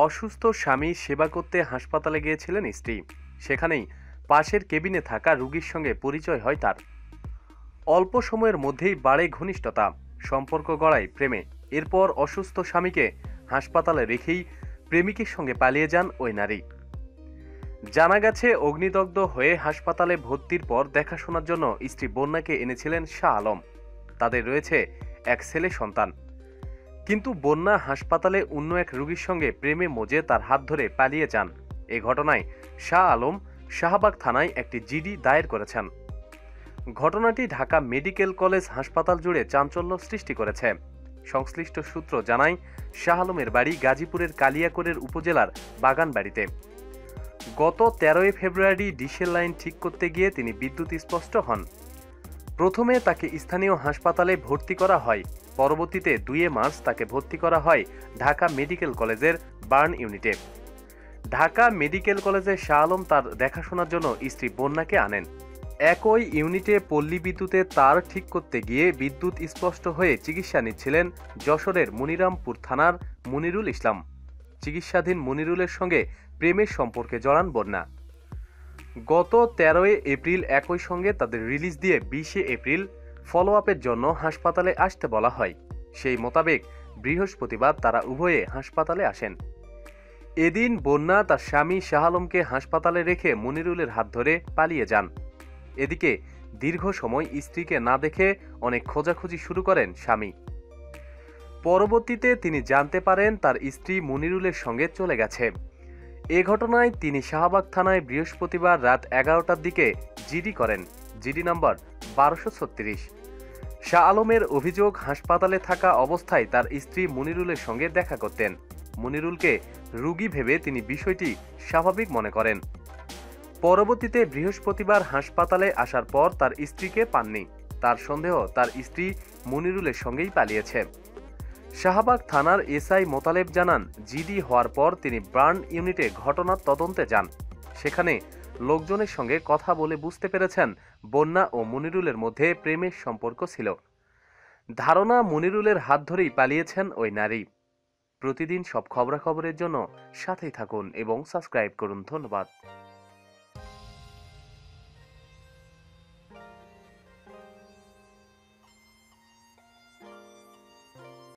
অসুস্থ স্বামী সেবা করতে হাসপাতালে গিয়েছিলেন স্ত্রী। সেখানেই পাশের কেবিনে থাকা রুগীর সঙ্গে পরিচয় হয় তার। অল্প সময়ের মধ্যেই বাড়ে ঘনিষ্ঠতা, সম্পর্ক গড়ায় প্রেমে। এরপর অসুস্থ স্বামীকে হাসপাতালে রেখেই প্রেমিকের সঙ্গে পালিয়ে যান ওই নারী। জানা গেছে, অগ্নিদগ্ধ হয়ে হাসপাতালে ভর্তির পর দেখাশোনার জন্য স্ত্রী বন্যাকে এনেছিলেন শাহ আলম। তাদের রয়েছে এক ছেলে সন্তান। কিন্তু বন্যা হাসপাতালে অন্য এক রোগীর সঙ্গে প্রেমে মজে তার হাত ধরে পালিয়ে যান। এ ঘটনায় শাহ আলম শাহবাগ থানায় একটি জিডি দায়ের করেছেন। ঘটনাটি ঢাকা মেডিকেল কলেজ হাসপাতাল জুড়ে চাঞ্চল্য সৃষ্টি করেছে। সংশ্লিষ্ট সূত্র জানায়, শাহ আলমের বাড়ি গাজীপুরের কালিয়াকোরের উপজেলার বাগানবাড়িতে। গত তেরোই ফেব্রুয়ারি ডিশেল লাইন ঠিক করতে গিয়ে তিনি বিদ্যুৎ স্পষ্ট হন। প্রথমে তাকে স্থানীয় হাসপাতালে ভর্তি করা হয়। পরবর্তীতে দুইয়ে মার্চ তাকে ভর্তি করা হয় ঢাকা মেডিকেল কলেজের বার্ন ইউনিটে। ঢাকা মেডিকেল কলেজে শাহ আলম তার দেখাশোনার জন্য স্ত্রী বন্যাকে আনেন। একই ইউনিটে পল্লী বিদ্যুতে তার ঠিক করতে গিয়ে বিদ্যুৎ স্পষ্ট হয়ে চিকিৎসা নিচ্ছিলেন যশোরের মনিরামপুর থানার মনিরুল ইসলাম। চিকিৎসাধীন মনিরুলের সঙ্গে প্রেমের সম্পর্কে জড়ান বন্যা। গত তেরোই এপ্রিল একই সঙ্গে তাদের রিলিজ দিয়ে বিশে এপ্রিল ফলো আপের জন্য হাসপাতালে আসতে বলা হয়। সেই মোতাবেক বৃহস্পতিবার তারা উভয়ে হাসপাতালে আসেন। এদিন বন্যা তার স্বামী শাহ আলমকে হাসপাতালে রেখে মনিরুলের হাত ধরে পালিয়ে যান। এদিকে দীর্ঘ সময় স্ত্রীকে না দেখে অনেক খোঁজাখুঁজি শুরু করেন স্বামী। পরবর্তীতে তিনি জানতে পারেন তার স্ত্রী মনিরুলের সঙ্গে চলে গেছে। এ ঘটনায় তিনি শাহবাগ থানায় বৃহস্পতিবার রাত এগারোটার দিকে জিডি করেন। জিডি নম্বর বারোশো ছত্রিশ। শাহ আলমের অভিযোগ, হাসপাতালে থাকা অবস্থায় তার স্ত্রী মনিরুলের সঙ্গে দেখা করতেন। মনিরুলকে রুগী ভেবে তিনি বিষয়টি স্বাভাবিক মনে করেন। পরবর্তীতে বৃহস্পতিবার হাসপাতালে আসার পর তার স্ত্রীকে পাননি। তার সন্দেহ তার স্ত্রী মনিরুলের সঙ্গেই পালিয়েছে। শাহবাগ থানার এসআই মোতালেব জানান, জিডি হওয়ার পর তিনি বার্ন ইউনিটে ঘটনার তদন্তে যান। সেখানে লোকজনের সঙ্গে কথা বলে বুঝতে পেরেছেন বন্যা ও মনিরুলের মধ্যে প্রেমের সম্পর্ক ছিল। ধারণা মনিরুলের হাত ধরেই পালিয়েছেন ওই নারী। প্রতিদিন সব খবরাখবরের জন্য সাথেই থাকুন এবং সাবস্ক্রাইব করুন। ধন্যবাদ।